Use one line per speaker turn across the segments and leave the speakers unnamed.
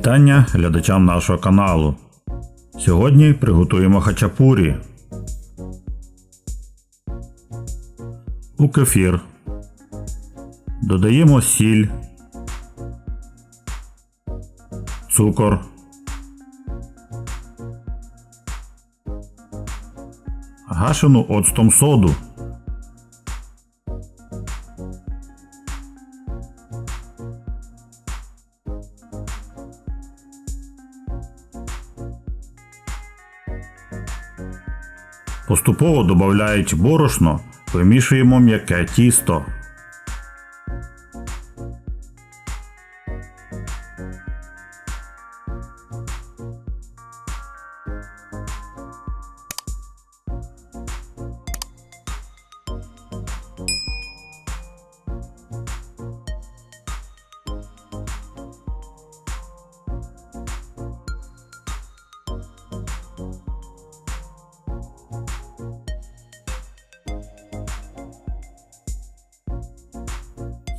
Вітання глядачам нашого каналу. Сьогодні приготуємо хачапурі. У кефір. Додаємо сіль, цукор, гашену оцтом соду. Поступово додаючи борошно, вимішуємо м'яке тісто.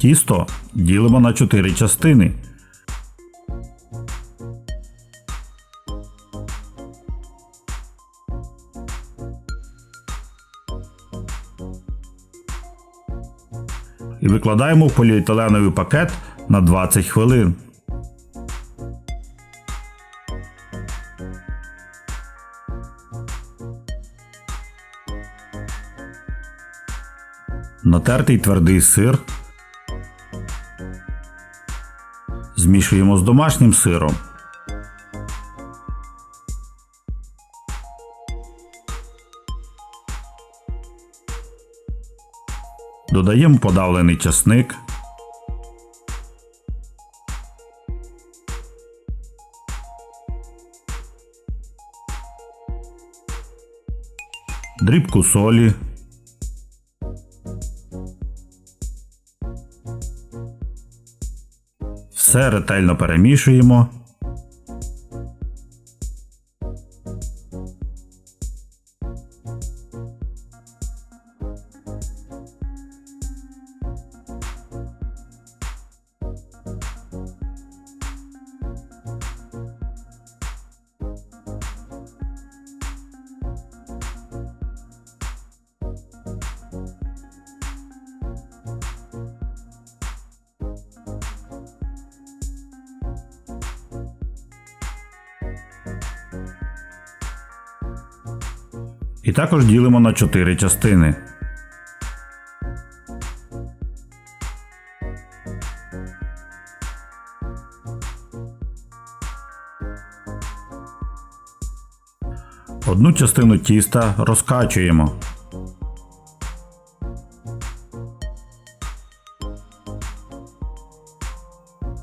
Тісто ділимо на 4 частини. І викладаємо в поліетиленовий пакет на 20 хвилин. Натертий твердий сир. Змішуємо з домашнім сиром. Додаємо подавлений часник. Дрібку солі. Все ретельно перемішуємо. І також ділимо на 4 частини. Одну частину тіста розкачуємо.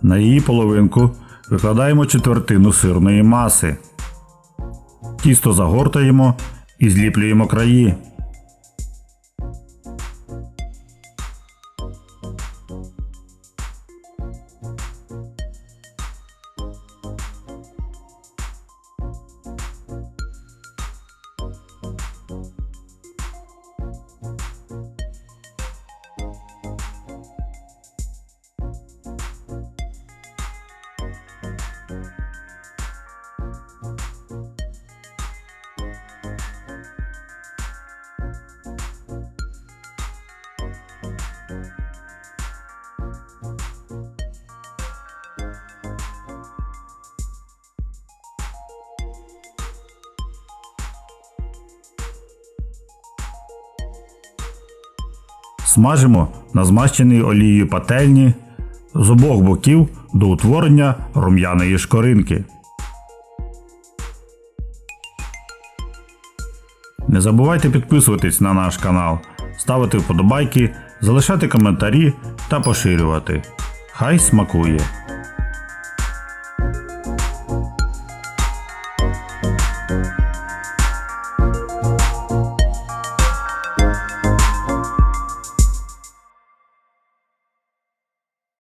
На її половинку викладаємо четвертину сирної маси. Тісто загортаємо і зліплюємо краї. Смажимо на змащеній олією пательні з обох боків до утворення рум'яної шкоринки. Не забувайте підписуватись на наш канал, ставити вподобайки, залишати коментарі та поширювати. Хай смакує!